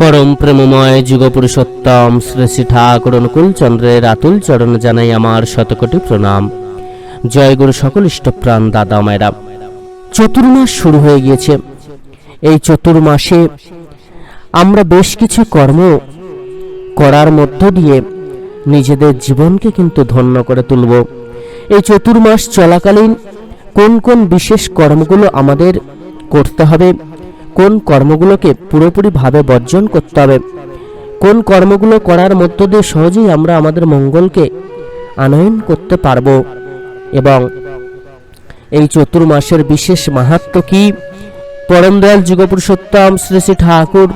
পরম প্রেমময় যুগপুরুষোত্তম শ্রী শ্রী ঠাকুর অনুকূল চন্দ্রের আতুল চরণ জানাই আমার শতকোটি প্রণাম। জয় গুরু সকল ইষ্টপ্রাণ দাদা মায়েরা। চতুর্মাস শুরু হয়ে গিয়েছে। এই চতুর্মাসে আমরা বেশ কিছু কর্ম করার মধ্য দিয়ে নিজেদের জীবনকে কিন্তু ধন্য করে তুলব। এই চতুর্মাস চলাকালীন কোন কোন বিশেষ কর্মগুলো আমাদের করতে হবে কোন কর্মগুলোকে পুরোপুরিভাবে বর্জন করতে হবে? কোন কর্মগুলো করার মধ্য দিয়ে সহজেই আমরা আমাদের মঙ্গলকে আনয়ন করতে পারব? এবং এই চতুর্মাসের বিশেষ মাহাত্ম কি? পরম দয়াল যুগপুরুষোত্তম শ্রী শ্রী ঠাকুর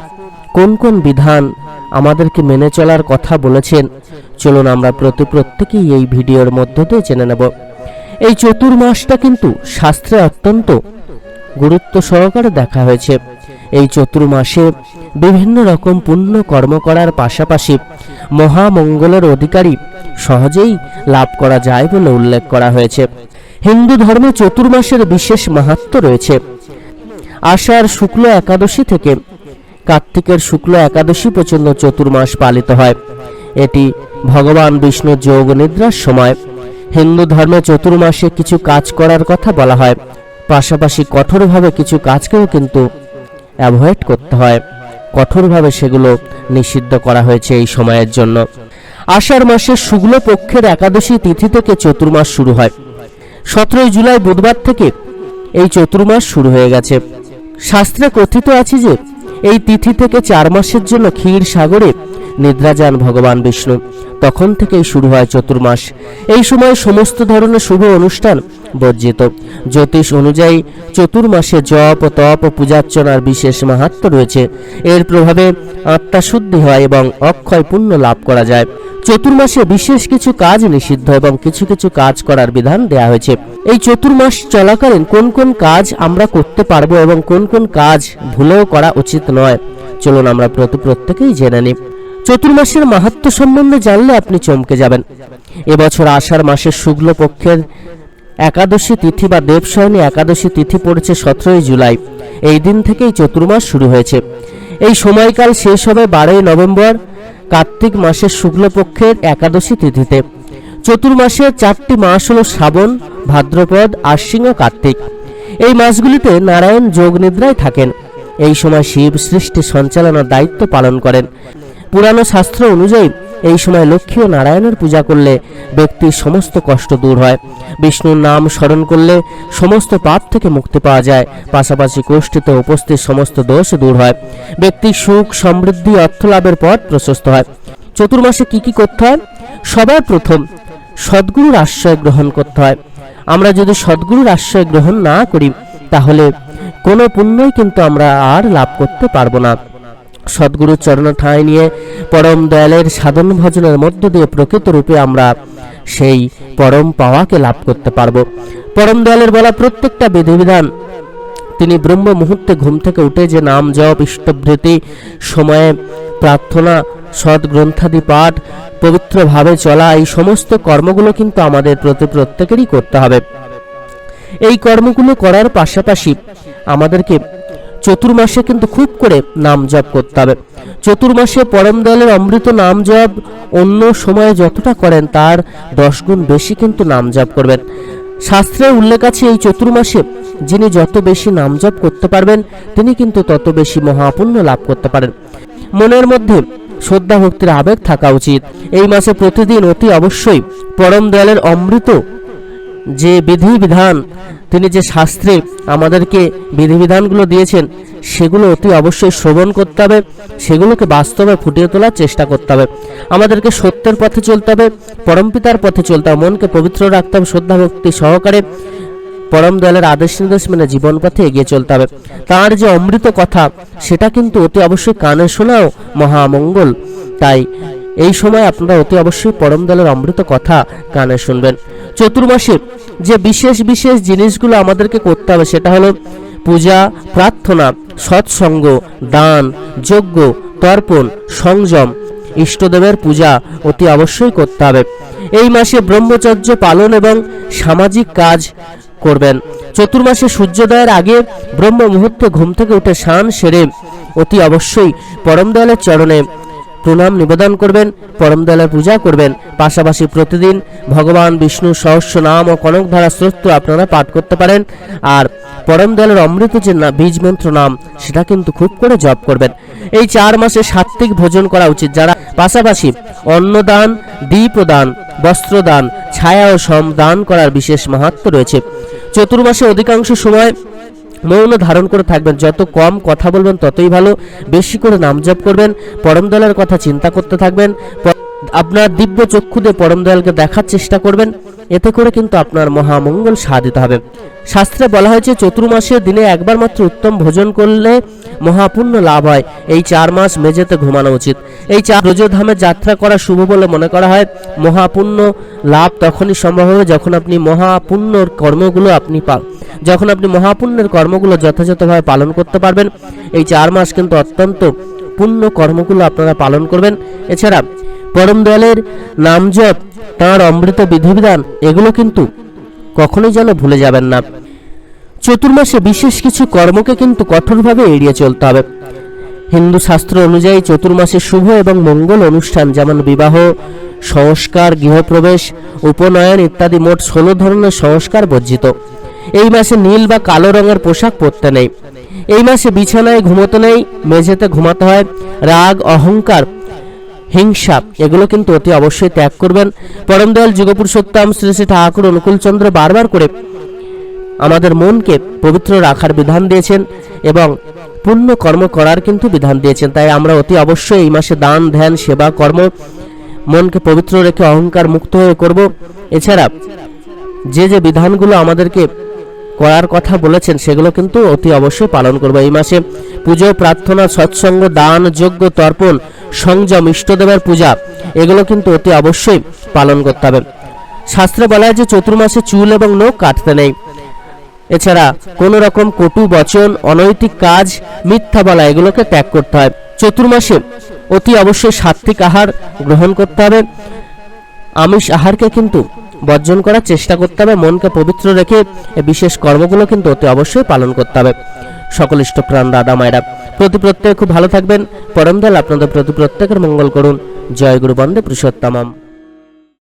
কোন কোন বিধান আমাদেরকে মেনে চলার কথা বলেছেন? চলুন আমরা প্রতি প্রত্যেকেই এই ভিডিওর মধ্য দিয়ে জেনে নেব। এই চতুর্মাসটা কিন্তু শাস্ত্রে অত্যন্ত গুরুত্ব সহকারে দেখা হয়েছে। এই চতুর্মাসে বিভিন্ন রকম পুণ্য কর্ম করার পাশাপাশি মহামঙ্গলের অধিকারী সহজেই লাভ করা যায় বলে উল্লেখ করা হয়েছে। হিন্দু ধর্মে চতুর্মাসের বিশেষ মাহাত্ম রয়েছে। আষাঢ় শুক্ল একাদশী থেকে কার্তিকের শুক্ল একাদশী পর্যন্ত চতুর্মাস পালিত হয়। এটি ভগবান বিষ্ণুর যোগ নিদ্রার সময়। হিন্দু ধর্মে চতুর্মাসে কিছু কাজ করার কথা বলা হয়। পাশাপাশি কঠোরভাবে কিছু কাজকেও কিন্তু অ্যাভয়েড করতে হয়। কঠোরভাবে সেগুলো নিষিদ্ধ করা হয়েছে এই সময়ের জন্য। আষাঢ় মাসের শুক্ল পক্ষের একাদশী তিথি থেকে চতুর্মাস শুরু হয়। সতেরোই জুলাই বুধবার থেকে এই চতুর্মাস শুরু হয়ে গেছে। শাস্ত্রে কথিত আছে যে এই তিথি থেকে চার মাসের জন্য ক্ষীর সাগরে নিদ্রা যান ভগবান বিষ্ণু। তখন থেকেই শুরু হয় চতুর্মাস। এই সময় সমস্ত ধরনের শুভ অনুষ্ঠান বর্জিত। জ্যোতিষ অনুযায়ী চতুর্মাসে জপ, তপ, পূজার্চনার বিশেষ মাহাত্ম রয়েছে। এর প্রভাবে আত্মা শুদ্ধি হয় এবং অক্ষয় পুণ্য লাভ করা যায়। চতুর্মাসে বিশেষ কিছু কাজ নিষিদ্ধ এবং কিছু কিছু কাজ করার বিধান দেয়া হয়েছে। এই চতুর্মাস চলাকালীন কোন কোন কাজ আমরা করতে পারব এবং কোন কোন কাজ ভুলেও করা উচিত নয়? চলুন আমরা প্রতি প্রত্যেকেই জেনে নিই। চতুর্মাসের মাহাত্ম সম্বন্ধে জানলে আপনি চমকে যাবেন। এবছর আষাঢ় মাসের শুক্ল পক্ষের একাদশী তিথি বা দেবশয়নী একাদশী তিথি পড়েছে সতেরোই জুলাই। এই দিন থেকেই চতুর্মাস শুরু হয়েছে। এই সময়কাল শেষ হবে বারোই নভেম্বর কার্তিক মাসের শুক্লপক্ষের একাদশী তিথিতে। চতুর্মাসের চারটি মাস হল শ্রাবণ, ভাদ্রপদ আশ্বিন ও কার্তিক। এই মাসগুলিতে নারায়ণ যোগ নিদ্রায় থাকেন। এই সময় শিব সৃষ্টি সঞ্চালনার দায়িত্ব পালন করেন। পুরানো শাস্ত্র অনুযায়ী এই সময় লক্ষ্মী ও নারায়ণের পূজা করলে ব্যক্তির সমস্ত কষ্ট দূর হয়। বিষ্ণুর নাম স্মরণ করলে সমস্ত পাপ থেকে মুক্তি পাওয়া যায়। পাশাপাশি কোষ্ঠীতে উপস্থিত সমস্ত দোষ দূর হয়। ব্যক্তির সুখ, সমৃদ্ধি অর্থ লাভের পথ প্রশস্ত হয়। চতুর্মাসে কি কি করতে হয়? সবার প্রথম সদ্গুরুর আশ্রয় গ্রহণ করতে হয়। আমরা যদি সদ্গুরুর আশ্রয় গ্রহণ না করি, তাহলে কোনো পুণ্যই কিন্তু আমরা আর লাভ করতে পারব না। সদ্গুরুর চরণ ঠাঁই নিয়ে পরম দয়ালের সাধন ভজনের মধ্য দিয়ে প্রকৃত রূপে আমরা সেই পরম পাওয়াকে লাভ করতে পারব। পরম দয়ালের বলা প্রত্যেকটা বিধিবিধান তিনি ব্রহ্ম মুহূর্তে ঘুম থেকে উঠে যে নাম জপ ইষ্টভৃতি সময়ে প্রার্থনা সদ্গ্রন্থাদি পাঠ, পবিত্রভাবে চলা, এই সমস্ত কর্মগুলো কিন্তু আমাদের প্রতি প্রত্যেকেরই করতে হবে। এই কর্মগুলো করার পাশাপাশি আমাদেরকে চতুর্মাসে কিন্তু খুব করে নাম জপ করতে হবে। চতুর্মাসে পরম দলের অমৃত নাম জপ অন্য সময়ে যতটা করেন, তার দশ গুণ বেশি কিন্তু নাম জপ করবেন। শাস্ত্রে উল্লেখ আছে এই চতুর্মাসে, যিনি যত বেশি নাম জপ করতে পারবেন, তিনি কিন্তু তত বেশি মহাপুণ্য লাভ করতে পারেন। মনের মধ্যে শ্রদ্ধা ভক্তির আবেগ থাকা উচিত। এই মাসে প্রতিদিন অতি অবশ্যই পরম দয়ালের অমৃত যে বিধিবিধান, তিনি যে শাস্ত্রে আমাদেরকে বিধিবিধানগুলো দিয়েছেন, সেগুলো অতি অবশ্যই শ্রবণ করতে হবে, সেগুলোকে বাস্তবে ফুটিয়ে তোলার চেষ্টা করতে হবে। আমাদেরকে সত্যের পথে চলতে হবে পরমপিতার পথে চলতে হবে, মনকে পবিত্র রাখতে হবে, শ্রদ্ধা, ভক্তি সহকারে পরম দয়ালের আদেশ নির্দেশ মেনে জীবন পথে এগিয়ে চলতে হবে। তার যে অমৃত কথা, সেটা কিন্তু অতি অবশ্যই কানে শোনাও মহামঙ্গল। তাই এই সময় আপনারা অতি অবশ্যই পরম দলের অমৃত কথা কানে শুনবেন। চতুর্মাসে যে বিশেষ বিশেষ জিনিসগুলো আমাদেরকে করতে হবে, সেটা হলো পূজা, প্রার্থনা, সৎসঙ্গ, দান, যজ্ঞ, তর্পণ, সংযম, ইষ্টদেবের পূজা অতি অবশ্যই করতে হবে। এই মাসে ব্রহ্মচর্য পালন এবং সামাজিক কাজ করবেন। চতুর্মাসে সূর্যোদয়ের আগে ব্রহ্ম মুহূর্তে ঘুম থেকে উঠে স্নান সেরে অতি অবশ্যই পরম দয়ালের চরণে প্রণাম নিবেদন করবেন, পরম দয়ালের পূজা করবেন। পাশাপাশি প্রতিদিন ভগবান বিষ্ণু সহস্র নাম ও কনকধারা স্তোত্র আপনারা পাঠ করতে পারেন। আর পরম দয়ালের অমৃত যে বীজ মন্ত্র নাম, সেটা কিন্তু খুব করে জপ করবেন। এই চার মাসে সাত্ত্বিক ভোজন করা উচিত। যারা পাশাপাশি অন্নদান দ্বীপদান বস্ত্রদান ছায়া ও সম দান করার বিশেষ মাহাত্ম রয়েছে। চতুর্মাসে অধিকাংশ সময় মৌন ধারণ করে থাকবেন। যত কম কথা বলবেন, ততই ভালো। বেশি করে নাম জপ করবেন। পরম দয়ালের কথা চিন্তা করতে থাকবেন। আপনার দিব্য চক্ষু দিয়ে পরম দয়ালকে দেখার চেষ্টা করবেন। এতে করে কিন্তু আপনার মহামঙ্গল সাধিত হবে। শাস্ত্রে বলা হয়েছে, চতুর্মাসের দিনে একবার মাত্র উত্তম ভোজন করলে মহাপুণ্য লাভ হয়। এই চার মাস মেঝেতে ঘুমানো উচিত। এই চার ব্রজধামে যাত্রা করা শুভ বলে মনে করা হয়। মহাপুণ্য লাভ তখনই সম্ভব হবে যখন আপনি মহাপুণ্যর কর্মগুলো আপনি পা, যখন আপনি মহাপুণ্যের কর্মগুলো যথাযথভাবে পালন করতে পারবেন। এই চার মাস কিন্তু অত্যন্ত পুণ্য কর্মগুলো আপনারা পালন করবেন। এছাড়া পরম দয়ালের নাম জপ তাঁর অমৃত বিধিবিধান, এগুলো কিন্তু কখনোই যেন ভুলে যাবেন না। চতুর্মাসে বিশেষ কিছু কর্মকে কিন্তু কঠোরভাবে এড়িয়ে চলতে হবে। হিন্দু শাস্ত্র অনুযায়ী চতুর্মাসে শুভ এবং মঙ্গল অনুষ্ঠান, যেমন বিবাহ, সংস্কার, গৃহপ্রবেশ, উপনয়ন ইত্যাদি মোট ষোলো ধরনের সংস্কার বর্জিত। এই মাসে নীল বা কালো রঙের পোশাক পরতে নেই। এই মাসে বিছানায় ঘুমোতে নেই, মেঝেতে ঘুমাতে হয়, রাগ, অহংকার হিংসা এগুলো কিন্তু অতি অবশ্যই ত্যাগ করবেন। পরম দয়াল যুগপুরুষোত্তম শ্রী শ্রী ঠাকুর অনুকূলচন্দ্র বারবার করে আমাদের মনকে পবিত্র রাখার বিধান দিয়েছেন এবং পুণ্য কর্ম করার কিন্তু বিধান দিয়েছেন। তাই আমরা অতি অবশ্যই এই মাসে দান, ধ্যান, সেবা, কর্ম মনকে পবিত্র রেখে অহংকার মুক্ত হয়ে করব। এছাড়া যে যে বিধানগুলো আমাদেরকে করার কথা বলেছেন, সেগুলো কিন্তু অতি অবশ্যই পালন করব। এই মাসে পুজো, প্রার্থনা, সৎসঙ্গ, দান, যজ্ঞ, তর্পণ, সংযম, ইষ্টদেবের পূজা, এগুলো কিন্তু অতি অবশ্যই পালন করতে হবে। শাস্ত্রে বলা হয় যে চতুর্মাসে চুল এবং নখ কাটতে নেই। এছাড়া কোনো রকম কটু, বচন, অনৈতিক কাজ, মিথ্যা বলা, এগুলোকে ত্যাগ করতে হয়। চতুর্মাসে অতি অবশ্যই সাত্বিক আহার গ্রহণ করতে হবে। আমিষ আহারকে কিন্তু বর্জন করার চেষ্টা করতে হবে, মনকে পবিত্র রেখে বিশেষ কর্মগুলো কিন্তু অতি অবশ্যই পালন করতে হবে। সকল ইষ্টপ্রাণ দাদা মায়েরা, প্রতি প্রত্যেকে খুব ভালো থাকবেন। পরম দল আপনাদের প্রতি প্রত্যেকের মঙ্গল করুন। জয় গুরু বন্দে পুরুষোত্তমম।